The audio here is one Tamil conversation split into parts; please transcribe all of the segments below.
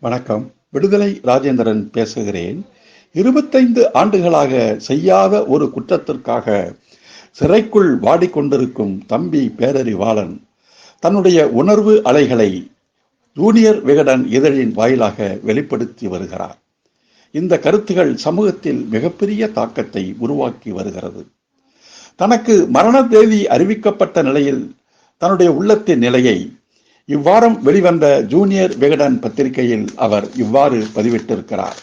வணக்கம். விடுதலை ராஜேந்திரன் பேசுகிறேன். இருபத்தைந்து ஆண்டுகளாக செய்யாத ஒரு குற்றத்திற்காக சிறைக்குள் வாடிக்கொண்டிருக்கும் தம்பி பேரறிவாளன் தன்னுடைய உணர்வு அலைகளை ஜூனியர் விகடன் இதழின் வாயிலாக வெளிப்படுத்தி வருகிறார். இந்த கருத்துகள் சமூகத்தில் மிகப்பெரிய தாக்கத்தை உருவாக்கி வருகிறது. தனக்கு மரண தேதி அறிவிக்கப்பட்ட நிலையில் தன்னுடைய உள்ளத்தின் நிலையை இவ்வாரம் வெளிவந்த ஜூனியர் விகடன் பத்திரிகையில் அவர் இவ்வாறு பதிவிட்டிருக்கிறார்.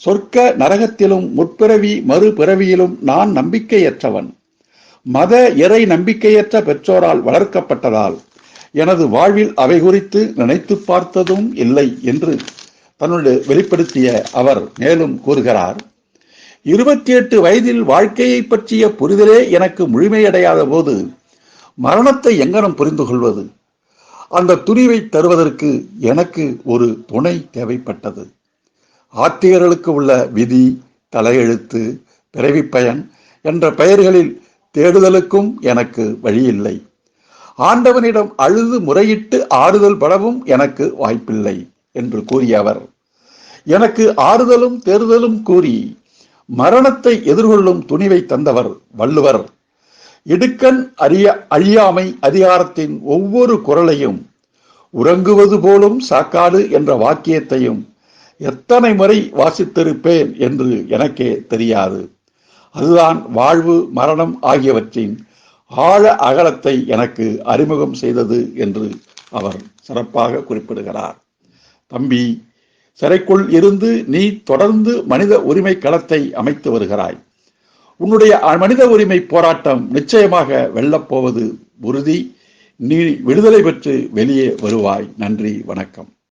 சொர்க்க நரகத்திலும் முற்பிறவி மறுபிறவியிலும் நான் நம்பிக்கையற்றவன். மத இறை நம்பிக்கையற்ற பெற்றோரால் வளர்க்கப்பட்டதால் எனது வாழ்வில் அவை குறித்து நினைத்து பார்த்ததும் இல்லை என்று தன்னுடைய வெளிப்படுத்திய அவர் மேலும் கூறுகிறார். இருபத்தி எட்டு வயதில் வாழ்க்கையை பற்றிய புரிதலே எனக்கு முழுமையடையாத போது மரணத்தை எங்கனம் புரிந்து கொள்வது அந்த துணிவை தருவதற்கு எனக்கு ஒரு துணை தேவைப்பட்டது. ஆத்திகர்களுக்கு உள்ள விதி தலையெழுத்து பிறவி பயன் என்ற பெயர்களில் தேடுதலுக்கும் எனக்கு வழியில்லை. ஆண்டவனிடம் அழுது முறையிட்டு ஆறுதல் படவும் எனக்கு வாய்ப்பில்லை என்று கூறிய அவர். எனக்கு ஆறுதலும் தேறுதலும் கூறி மரணத்தை எதிர்கொள்ளும் துணிவை தந்தவர் வள்ளுவர். இடுக்கண் அறிய அழியாமை அதிகாரத்தின் ஒவ்வொரு குரலையும் உறங்குவது போலும் சாக்காடு என்ற வாக்கியத்தையும் எத்தனை முறை வாசித்திருப்பேன் என்று எனக்கே தெரியாது. அதுதான் வாழ்வு மரணம் ஆகியவற்றின் ஆழ அகலத்தை எனக்கு அறிமுகம் செய்தது என்று அவர் சிறப்பாக குறிப்பிடுகிறார். தம்பி சிறைக்குள் இருந்து நீ தொடர்ந்து மனித உரிமை களத்தை அமைத்து வருகிறாய். உன்னுடைய மனித உரிமை போராட்டம் நிச்சயமாக வெல்லப்போவது உறுதி. நீ விடுதலை பெற்று வெளியே வருவாய். நன்றி வணக்கம்.